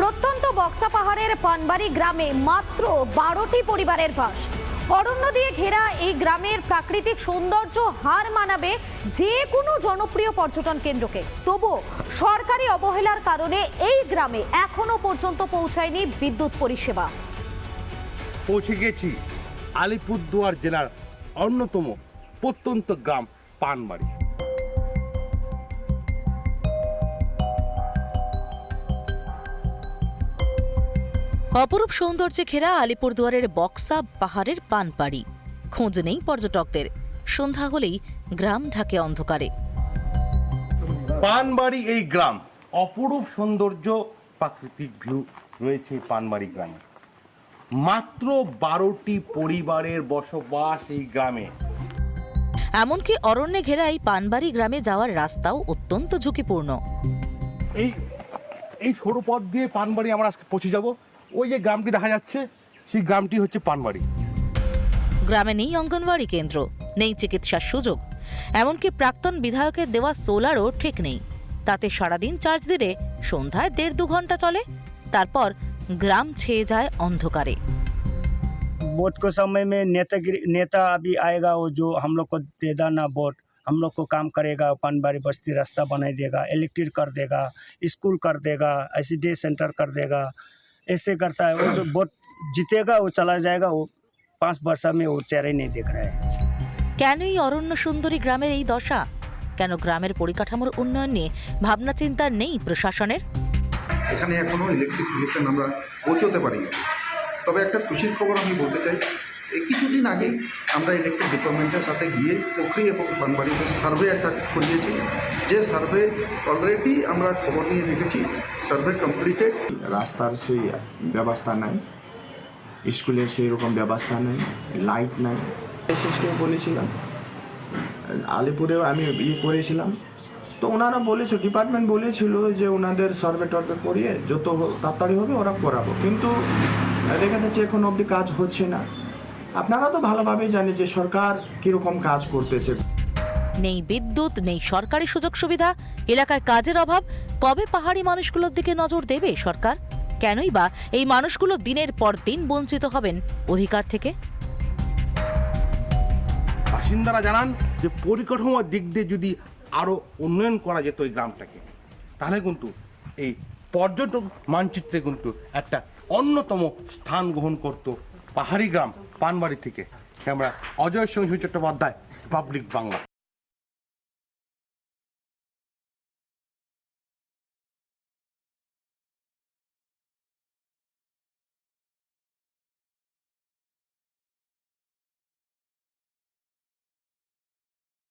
প্রত্যন্ত বক্সা পাহাড়ের পানবাড়ি গ্রামে মাত্র বারোটি পরিবারের বাস। অরণ্য দিয়ে ঘেরা এই গ্রামের প্রাকৃতিক সৌন্দর্য হার মানাবে যে কোনো জনপ্রিয় পর্যটন কেন্দ্রকে। তবু সরকারি অবহেলার কারণে এই গ্রামে এখনও পর্যন্ত পৌঁছায়নি বিদ্যুৎ পরিষেবা। পৌঁছে গেছি আলিপুরদুয়ার জেলার অন্যতম প্রত্যন্ত গ্রাম পানবাড়ি। অপরূপ সৌন্দর্যে ঘেরা আলিপুরদুয়ারের বক্সা পাহাড়ের পানপাড়ি। খোঁজ নেই পর্যটকদের। সন্ধ্যা হলেই গ্রাম ঢাকে অন্ধকারে। পানবাড়ি এই গ্রাম। অপরূপ সৌন্দর্য প্রাকৃতিক ভিউ রয়েছে পানবাড়ি গ্রামে। মাত্র বারোটি পরিবারের বসবাস এই গ্রামে। এমনকি অরণ্যে ঘেরা এই পানবাড়ি গ্রামে যাওয়ার রাস্তাও অত্যন্ত ঝুঁকিপূর্ণ। এই এই সরু পথ দিয়ে পানবাড়ি আমরা আজকে পৌঁছে যাব। ওই যে গ্রামটি দেখা যাচ্ছে সেই গ্রামটি হচ্ছে পানবাড়ি গ্রামে নেই অঙ্গনওয়াড়ি কেন্দ্র নেই চিকিৎসার সুযোগ এমনকি প্রাক্তন বিধায়কের দেওয়া সোলারও ঠিক নেই তাতে সারাদিন চার্জ দিলে সন্ধ্যায় দেড় দু ঘন্টা চলে তারপর গ্রাম ছেয়ে যায় অন্ধকারে वोट के समय में नेतागिरी नेता अभी आएगा वो जो हम लोग को दे देना वोट हम लोग को काम करेगा पानबाड़ी बस्ती रास्ता बना देगा इलेक्ट्रिक कर देगा स्कूल कर देगा आई सेंटर कर देगा ऐसे करता है वो जो वोट जीतेगा वो चला जाएगा वो पाँच वर्ष में वो चेहरे नहीं दिख रहा है কেন এই অরণ্য সুন্দরী গ্রামের এই দশা কেন গ্রামের পরিকাঠামোর উন্নয়ন নিয়ে ভাবনা চিন্তা নেই প্রশাসনের এখানে এখনও ইলেকট্রিক মিশন আমরা পৌঁছতে পারিনি তবে একটা খুশির খবর আমি বলতে চাই এই কিছুদিন আগেই আমরা ইলেকট্রিক ডিপার্টমেন্টের সাথে গিয়ে পোখরি এবং পানবাড়িতে সার্ভে একটা করিয়েছি। যে সার্ভে অলরেডি আমরা খবর নিয়ে রেখেছি। সার্ভে কমপ্লিটেড রাস্তার সেই ব্যবস্থা নাই, স্কুলের সেই রকম ব্যবস্থা নেই লাইট নাই। এসএসকে বলেছিলাম। আলিপুরেও আমি ইয়ে করেছিলাম। তো ওনারা বলেছিল ডিপার্টমেন্ট বলেছিল যে ওনাদের সার্ভে টার্ভে করিয়ে যত তাড়াতাড়ি হবে ওরা করাবো। কিন্তু দেখা যাচ্ছে এখন অবধি কাজ হচ্ছে না। আপনারা তো ভালোভাবে জানেন যে সরকার কীরকম কাজ করতেছে। নেই বিদ্যুৎ নেই সরকারি সুযোগ সুবিধা এলাকায় কাজের অভাব কবে পাহাড়ি মানুষগুলোর দিকে নজর দেবে সরকার? কেনই বা এই মানুষগুলো দিনের পর দিন বঞ্চিত হবেন অধিকার থেকে? বাসিন্দারা জানান যে পরিকাঠামোর দিক দিয়ে যদি আরও উন্নয়ন করা যেত এই গ্রামটাকে তাহলে কিন্তু এই পর্যটক মানচিত্রে কিন্তু একটা অন্যতম স্থান গ্রহণ করত পাহাড়ি গ্রাম। পানবাড়ি থেকে ক্যামেরা অজয় সিংহ চট্টোপাধ্যায় পাবলিক বাংলা।